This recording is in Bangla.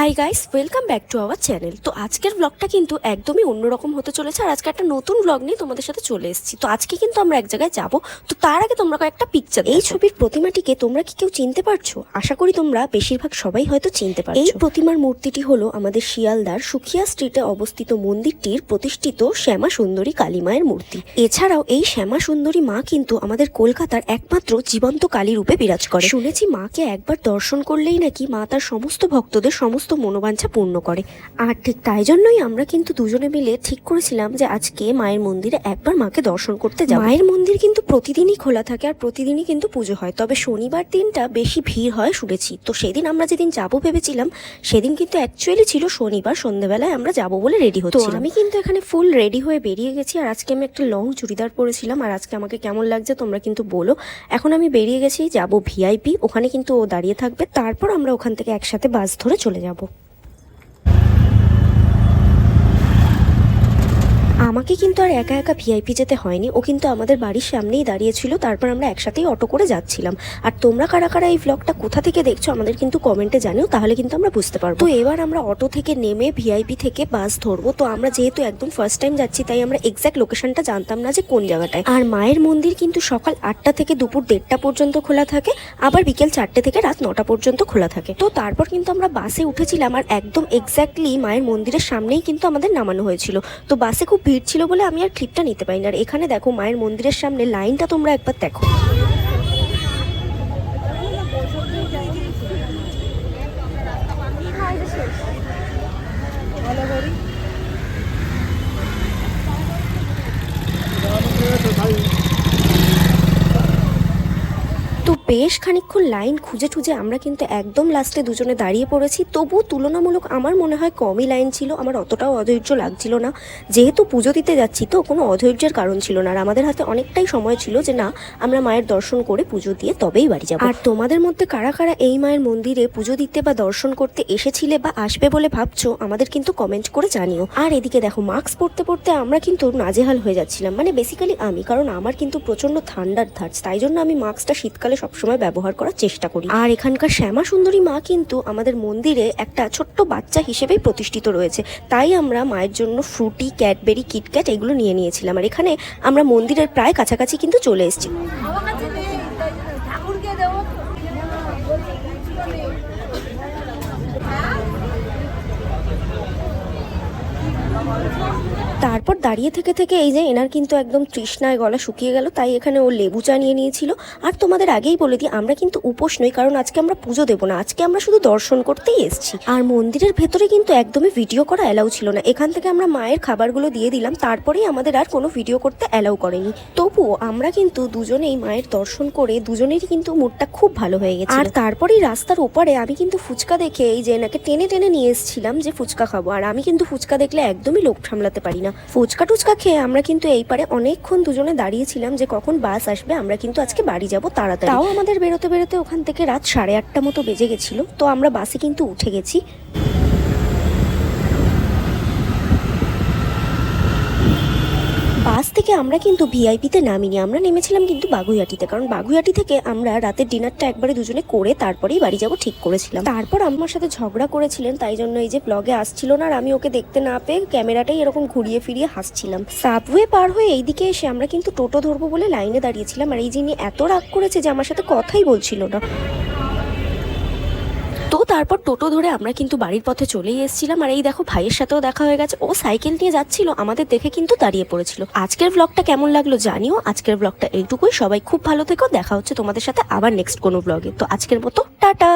Hi guys welcome back to our channel তো আজকের ব্লগটা কিন্তু একদমই অন্যরকম হতে চলেছে আর আজকে একটা নতুন ব্লগ নিয়ে তোমাদের সাথে চলে এসেছি। তো আজকে কিন্তু আমরা এক জায়গায় যাব। তো তার আগে তোমরা কয়েকটা পিকচার এই ছবির প্রতিমাটিকে তোমরা কি কেউ চিনতে পারছ? আশা করি তোমরা বেশিরভাগ সবাই হয়তো চিনতে পারছ। এই প্রতিমার মূর্তিটি হলো আমাদের শিয়ালদার সুখিয়া স্ট্রিটে অবস্থিত মন্দিরটির প্রতিষ্ঠিত শ্যামা সুন্দরী কালী মায়ের মূর্তি। এছাড়াও এই শ্যামা সুন্দরী মা কিন্তু আমাদের কলকাতার একমাত্র জীবন্ত কালী রূপে বিরাজ করে। শুনেছি মাকে একবার দর্শন করলেই নাকি মা তার সমস্ত ভক্তদের সমস্ত মনোবাঞ্ছা পূর্ণ করে। আর ঠিক তাই জন্যই আমরা কিন্তু দুজনে মিলে ঠিক করেছিলাম যে আজকে মায়ের মন্দিরে একবার মাকে দর্শন করতে যাব। মায়ের মন্দির কিন্তু প্রতিদিনই খোলা থাকে আর প্রতিদিনই কিন্তু পুজো হয়। তবে শনিবার দিনটা বেশি ভিড় হয় শুনেছি তো সেদিন আমরা যেদিন যাব ভেবেছিলাম সেদিন কিন্তু অ্যাকচুয়ালি ছিল শনিবার সন্ধ্যেবেলায় আমরা যাব বলে রেডি হচ্ছি আমি কিন্তু এখানে ফুল রেডি হয়ে বেরিয়ে গেছি আর আজকে আমি একটা লং চুড়িদার পরেছিলাম আর আজকে আমাকে কেমন লাগছে তোমরা কিন্তু বলো। এখন আমি বেরিয়ে গেছি যাব ভিআইপি ওখানে কিন্তু ও দাঁড়িয়ে থাকবে। তারপর আমরা ওখান থেকে একসাথে বাস ধরে চলে যাব। 여보. আমাকে কিন্তু আর একা একা ভিআইপি যেতে হয়নি। ও কিন্তু আমাদের বাড়ির সামনেই দাঁড়িয়েছিল। তারপর আমরা একসাথেই অটো করে যাচ্ছিলাম। আর তোমরা কারা কারা এই ব্লগটা কোথা থেকে দেখছ আমাদের কিন্তু কমেন্টে জানিও, তাহলে কিন্তু আমরা বুঝতে পারব। তো এবার আমরা অটো থেকে নেমে ভিআইপি থেকে বাস ধরবো। তো আমরা যেহেতু একদম ফার্স্ট টাইম যাচ্ছি, তাই আমরা এক্স্যাক্ট লোকেশনটা জানতাম না যে কোন জায়গাটায়। আর মায়ের মন্দির কিন্তু সকাল আটটা থেকে দুপুর দেড়টা পর্যন্ত খোলা থাকে। আবার বিকেল চারটে থেকে রাত নটা পর্যন্ত খোলা থাকে। তো তারপর কিন্তু আমরা বাসে উঠেছিলাম। আর একদম এক্স্যাক্টলি মায়ের মন্দিরের সামনেই কিন্তু আমাদের নামানো হয়েছিল। তো বাসে খুব ভিড় ছিল বলে আমি আর ক্লিপটা নিতে পারিনি আর এখানে দেখো মায়ের মন্দিরের সামনে লাইনটা তোমরা একবার দেখো। বেশ খানিক্ষণ লাইন খুঁজে খুঁজে আমরা কিন্তু একদম লাস্টে দুজনে দাঁড়িয়ে পড়েছি। তবু তুলনামূলক আমার মনে হয় কমই লাইন ছিল, আমার অতটাও অধৈর্য লাগছিল না। যেহেতু পুজো দিতে যাচ্ছি তো কোনো অধৈর্যের কারণ ছিল না, আর আমাদের হাতে অনেকটাই সময় ছিল যে না, আমরা মায়ের দর্শন করে পুজো দিয়ে তবেই বাড়ি যাব। আর তোমাদের মধ্যে কারা কারা এই মায়ের মন্দিরে পুজো দিতে বা দর্শন করতে এসেছিলে বা আসবে বলে ভাবছ, আমাদের কিন্তু কমেন্ট করে জানিও। আর এদিকে দেখো, মাস্ক পরতে পরতে আমরা কিন্তু নাজেহাল হয়ে যাচ্ছিলাম। মানে বেসিক্যালি আমি, কারণ আমার কিন্তু প্রচণ্ড ঠান্ডার ধার, তাই জন্য আমি মাস্কটা শীতকালে সবসময় ব্যবহার করার চেষ্টা করি। আর এখানকার শ্যামা সুন্দরী মা কিন্তু আমাদের মন্দিরে একটা ছোট্ট বাচ্চা হিসেবেই প্রতিষ্ঠিত রয়েছে। তাই আমরা মায়ের জন্য ফ্রুটি, ক্যাডবেরি, কিটক্যাট এগুলো নিয়ে নিয়েছিলাম। আর এখানে আমরা মন্দিরের প্রায় কাছাকাছি কিন্তু চলে এসেছি। আমার কাছে তারপর দাঁড়িয়ে থেকে থেকে এই যে এনার কিন্তু একদম তৃষ্ণায় গলা শুকিয়ে গেল, তাই এখানে ও লেবু চা নিয়ে নিয়েছিল। আর তোমাদের আগেই বলে দিই, আমরা কিন্তু উপোস নই, কারণ আজকে আমরা পুজো দেবো না। আজকে আমরা শুধু দর্শন করতেই এসেছি। আর মন্দিরের ভেতরে কিন্তু একদমই ভিডিও করা অ্যালাউ ছিল না। এখান থেকে আমরা মায়ের খাবারগুলো দিয়ে দিলাম, তারপরেই আমাদের আর কোনো ভিডিও করতে অ্যালাউ করেনি। তবুও আমরা কিন্তু দুজনেই মায়ের দর্শন করে, দুজনেরই কিন্তু মুডটা খুব ভালো হয়ে গেছে আর তারপরেই রাস্তার ওপারে আমি কিন্তু ফুচকা দেখে এই যে এনাকে টেনে টেনে নিয়ে এসেছিলাম যে ফুচকা খাব। আর আমি কিন্তু ফুচকা দেখলে একদমই লোক সামলাতে পারি না। ফুচকা টুচকা খেয়ে আমরা কিন্তু এই পারে অনেকক্ষণ দুজনে দাঁড়িয়েছিলাম যে কখন বাস আসবে, আমরা কিন্তু আজকে বাড়ি যাব তাড়াতাড়ি। তাও আমাদের বেরোতে বেরোতে ওখান থেকে রাত সাড়ে আটটা মতো বেজে গেছিল, তো আমরা বাসে কিন্তু উঠে গেছি বাস থেকে আমরা কিন্তু ভিআইপিতে নামিনি। আমরা নেমেছিলাম কিন্তু বাগুইয়াটিতে। কারণ বাগুইয়াটি থেকে আমরা রাতের ডিনারটা একবারে দুজনে করে তারপরেই বাড়ি যাব ঠিক করেছিলাম। তারপর আমার সাথে ঝগড়া করেছিলেন, তাই জন্য এই যে ব্লগে আসছিল না আর আমি ওকে দেখতে না পেয়ে ক্যামেরাটাই এরকম ঘুরিয়ে ফিরিয়ে হাসছিলাম। সাবওয়ে পার হয়ে এইদিকে এসে আমরা কিন্তু টোটো ধরবো বলে লাইনে দাঁড়িয়েছিলাম। আর এই যিনি এত রাগ করেছে যে আমার সাথে কথাই বলছিল না। তারপর টোটো ধরে আমরা কিন্তু বাড়ির পথে চলেই এসেছিলাম। আর এই দেখো, ভাইয়ের সাথেও দেখা হয়ে গেছে। ও সাইকেল নিয়ে যাচ্ছিল, আমাদের দেখে কিন্তু দাঁড়িয়ে পড়েছিল। আজকের ব্লগটা কেমন লাগল জানিও। আজকের ব্লগটা এইটুকুই। সবাই খুব ভালো থেকো। দেখা হচ্ছে তোমাদের সাথে আবার নেক্সট কোনো ব্লগে তো আজকের মতো, টাটা!